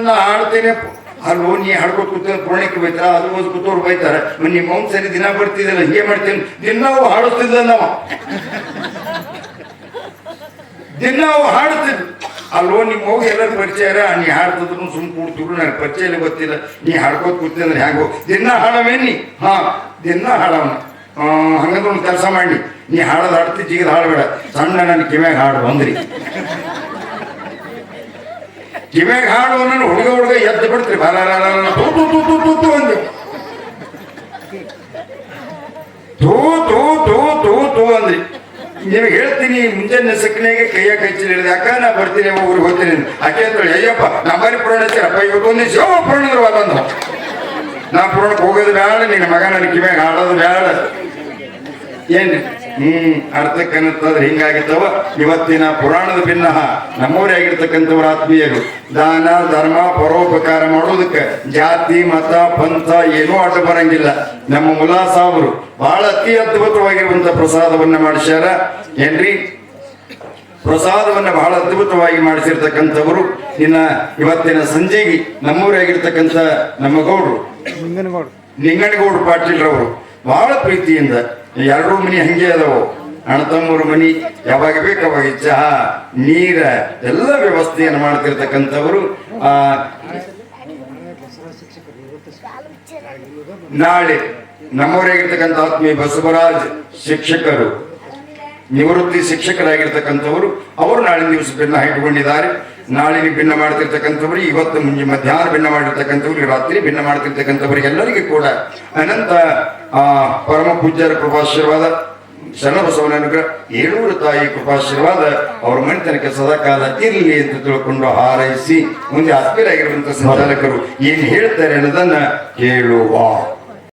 ನಾ ಆಡ್ತೇನೆ ಅಲ್ಲೋ, ನೀ ಹಾಡ್ಕೊತ ಕೂತ ಪುರಾಣಿಕ ಬೈತಾರ, ಅದು ಓದ್ ಕೂತವ್ರು ಬೈತಾರ. ನಿಮ್ಮ ಮೌನ್ ಸರಿ ದಿನ ಬರ್ತಿದ್ದಲ್ಲ, ಹಿಂಗೆ ಮಾಡ್ತೀನಿ. ದಿನ ಹಾಡುತ್ತಿದ್ದ ನಾವ. ದಿನಾವು ಹಾಡ್ತಿದ್ರು ಅಲ್ಲೋ ನಿಮ್ಮ ಹೋಗಿ ಎಲ್ಲರೂ ಪರಿಚಯ ನೀ ಹಾಡ್ತಿದ್ರು ಸುಮ್ ಕೂಡ್ತಿದ್ರು ನನಗೆ ಪರಿಚಯ ಗೊತ್ತಿಲ್ಲ ನೀ ಹಾಡ್ಕೋತ ಕೂತಿದ್ರೆ ಹ್ಯಾಂಗೋ ದಿನ ಹಾಡವೇನಿ ಹಾ ದಿನ ಹಾಡವನ ಹಂಗಂದ್ರೆ ಒಂದು ಕೆಲಸ ಮಾಡಿ ನೀ ಹಾಡೋದು ಹಾಡ್ತಿ ಜಿಗಿದ ಹಾಡಬೇಡ ಸಣ್ಣ ನನ್ನ ಕಿವ್ಯಾಗ ಹಾಡು ಬಂದ್ರಿ ಕಿವ್ಯಾಗ ಹಾಡು ನನ್ನ ಹುಡುಗ ಹುಡುಗ ಎದ್ದು ಬಿಡ್ತೀರಿ ಬಾಲ ತೂ ಅಂದೆ ತೂ ತೂ ತೂ ತೂ ತೂ ಅಂದ್ರಿ ನಿಮಗೆ ಹೇಳ್ತೀನಿ, ಮುಂಜಾನೆ ಸಕ್ಕನೆಗೆ ಕೈಯ ಕೈಚಿ ಹಿಡಿದ ಯಾಕ ನಾ ಬರ್ತೀನಿ ಊರಿಗೆ ಹೋಗ್ತೀನಿ. ಆಕೆ ಅಂತ ಅಯ್ಯಪ್ಪ ನಮ್ಮಲ್ಲಿ ಪುರಾಣ ಹಚ್ಚಾರಪ್ಪ ಇವತ್ತು ಒಂದು ಶಿವ ಪುರಾಣದ್ರು ಬಂದ ನಾ ಪುರಾಣಕ್ಕೆ ಹೋಗೋದು ಬೇಡ, ನಿನ್ನ ಮಗ ನನ್ನ ಕಿವ್ಯಾಗ ಹಾಡೋದು ಬೇಡ. ಏನ್ ಹ್ಮ್ ಅರ್ಥಕ್ಕನ್ನತ್ತಂದ್ರೆ ಹಿಂಗಾಗಿತ್ತವ ಇವತ್ತಿನ ಪುರಾಣದ ಭಿನ್ನ ನಮ್ಮೂರೇ ಆಗಿರ್ತಕ್ಕಂಥವ್ರ ಆತ್ಮೀಯರು. ದಾನ ಧರ್ಮ ಪರೋಪಕಾರ ಮಾಡೋದಕ್ಕೆ ಜಾತಿ ಮತ ಪಂಥ ಏನೂ ಅಡ್ಡ ಬರಂಗಿಲ್ಲ. ನಮ್ಮ ಮುಲಾ ಸಾಬರು ಬಹಳ ಅತಿ ಅದ್ಭುತವಾಗಿರುವಂತ ಪ್ರಸಾದವನ್ನ ಮಾಡಿಸ್ಯಾರ. ಏನ್ರಿ? ಪ್ರಸಾದವನ್ನ ಬಹಳ ಅದ್ಭುತವಾಗಿ ಮಾಡಿಸಿರ್ತಕ್ಕಂಥವರು. ಇನ್ನ ಇವತ್ತಿನ ಸಂಜೆಗೆ ನಮ್ಮೂರೇ ಆಗಿರ್ತಕ್ಕಂಥ ನಮ್ಮ ಗೌಡ್ರು. ನಿಂಗನಗೌಡ್ರು ಪಾಟೀಲ್ರವರು ಬಹಳ ಪ್ರೀತಿಯಿಂದ ಎರಡೂ ಮನಿ ಹಂಗೆ ಅದಾವು. ಅಣ್ಣ ತಮ್ಮರ ಮನಿ ಯಾವಾಗ ಬೇಕು ಅವಾಗ ಚಹಾ ನೀರ ಎಲ್ಲ ವ್ಯವಸ್ಥೆಯನ್ನು ಮಾಡ್ತಿರ್ತಕ್ಕಂಥವರು, ಆ, ನಾಳೆ ನಮ್ಮವರಾಗಿರ್ತಕ್ಕಂಥ ಆತ್ಮೀಯ ಬಸವರಾಜ್ ಶಿಕ್ಷಕರು, ನಿವೃತ್ತಿ ಶಿಕ್ಷಕರಾಗಿರ್ತಕ್ಕಂಥವರು, ಅವರು ನಾಳೆ ದಿವಸ ಬೆನ್ನ ನಾಳಿನ ಭಿನ್ನ ಮಾಡ್ತಿರ್ತಕ್ಕಂಥವ್ರು, ಇವತ್ತು ಮುಂಜೆ ಮಧ್ಯಾಹ್ನ ಭಿನ್ನ ಮಾಡಿರ್ತಕ್ಕಂಥವ್ರು ರಾತ್ರಿ ಭಿನ್ನ ಮಾಡ್ತಿರ್ತಕ್ಕಂಥವ್ರಿಗೆಲ್ಲರಿಗೂ ಕೂಡ ಅನಂತ, ಆ, ಪರಮ ಪೂಜ್ಯರ ಕೃಪಾಶೀರ್ವಾದ, ಶರಣಬಸವನ ಅನುಗ್ರಹ, ಏಳೂರು ತಾಯಿ ಕೃಪಾಶೀರ್ವಾದ, ಅವ್ರ ಮನೆತನಕ್ಕೆ ಸದಾಕಾಲ ಇರಲಿ ಎಂದು ತಿಳ್ಕೊಂಡು ಹಾರೈಸಿ, ಮುಂದೆ ಆತ್ಮೀಯರಾಗಿರುವಂತಹ ಸಂಚಾಲಕರು ಏನ್ ಹೇಳ್ತಾರೆ ಅನ್ನೋದನ್ನ ಕೇಳುವ.